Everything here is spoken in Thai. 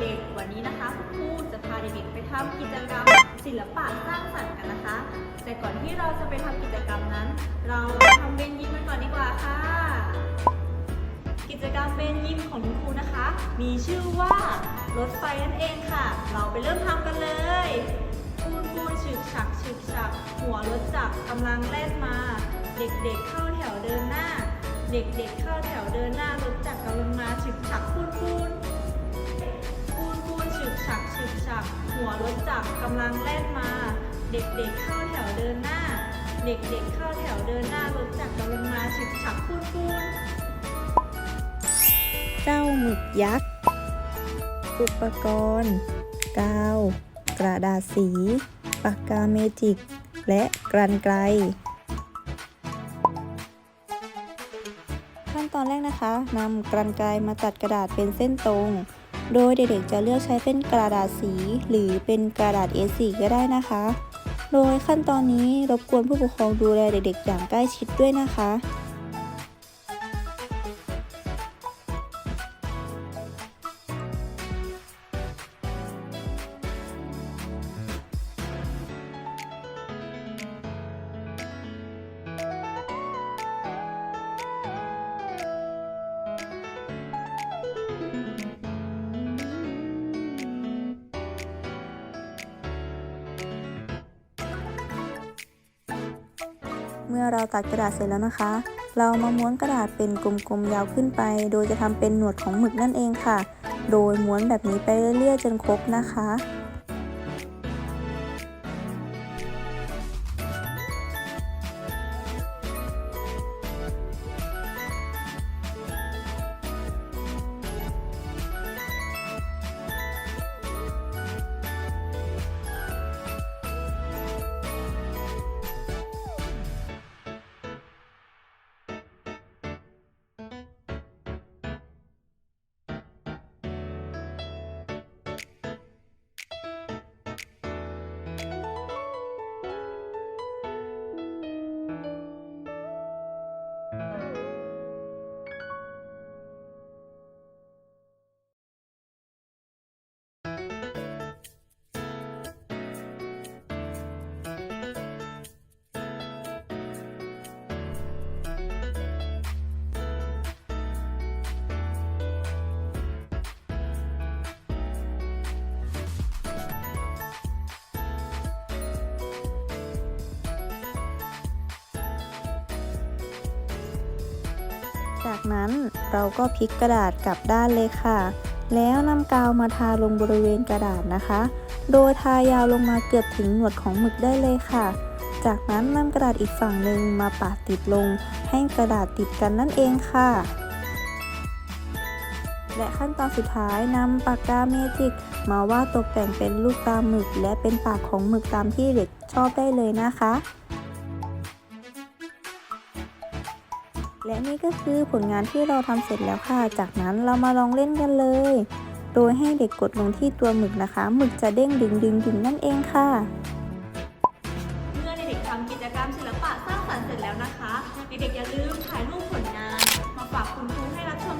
เด็กๆ วันนี้นะคะคุณครูจะพาเด็กๆไปทำกิจกรรมศิลปะสร้างสรรค์กันนะคะ แต่ก่อนที่เราจะไปทำกิจกรรมนั้น เราทำเบนยิมกันก่อนดีกว่าค่ะ กิจกรรมเบนยิมของคุณครูนะคะ มีชื่อว่ารถไฟนั่นเองค่ะ เราไปเริ่มทำกันเลยปูนปูนฉึกฉักฉึกฉัก หัวรถจักรกำลังแล่นมา เด็กๆเข้าแถวเดินหน้า เด็กๆเข้าแถวเดินหน้ารถจักรกำลังมาฉึกฉักปูนปูน กฉักฉึกฉักหัวรถจักรกำลังแล่นมา เด็กๆเข้าแถวเดินหน้า เด็กๆเข้าแถวเดินหน้ารถจักรกำลังมาฉึกฉักปูนปูนเจ้าหมึกยักษ์ อุปกรณ์ กาว กระดาษสี ปากกาเมจิก และกรันไกรขั้นตอนแรกนะคะนำกรันไกรมาตัดกระดาษเป็นเส้นตรง โดยเด็กๆจะเลือกใช้เป็นกระดาษสี หรือเป็นกระดาษ A4 ก็ได้นะคะ โดยขั้นตอนนี้รบกวนผู้ปกครองดูแลเด็กๆ อย่างใกล้ชิดด้วยนะคะ เมื่อเราตัดกระดาษเสร็จแล้วนะคะ เรามาม้วนกระดาษเป็นกลมๆยาวขึ้นไป โดยจะทำเป็นหนวดของหมึกนั่นเองค่ะ โดยม้วนแบบนี้ไปเรื่อยๆจนครบนะคะ จากนั้นเราก็พลิกกระดาษกลับด้านเลยค่ะ แล้วนำกาวมาทาลงบริเวณกระดาษนะคะ โดยทายาวลงมาเกือบถึงหนวดของหมึกได้เลยค่ะ จากนั้นนำกระดาษอีกฝั่งหนึ่งมาปาดติดลง ให้กระดาษติดกันนั่นเองค่ะ และขั้นตอนสุดท้ายนำปากกาเมจิกมาวาดตกแต่งเป็นลูกตาหมึก และเป็นปากของหมึกตามที่เด็กชอบได้เลยนะคะ และนี่ก็คือผลงานที่เราทำเสร็จแล้วค่ะ จากนั้นเรามาลองเล่นกันเลย โดยให้เด็กกดลงที่ตัวหมึกนะคะ หมึกจะเด้งดึงดึงดึงนั่นเองค่ะ เมื่อเด็กๆทำกิจกรรมศิลปะสร้างสรรค์เสร็จแล้วนะคะ เด็กๆอย่าลืมถ่ายรูปผลงาน มาฝากคุณครูให้รับชม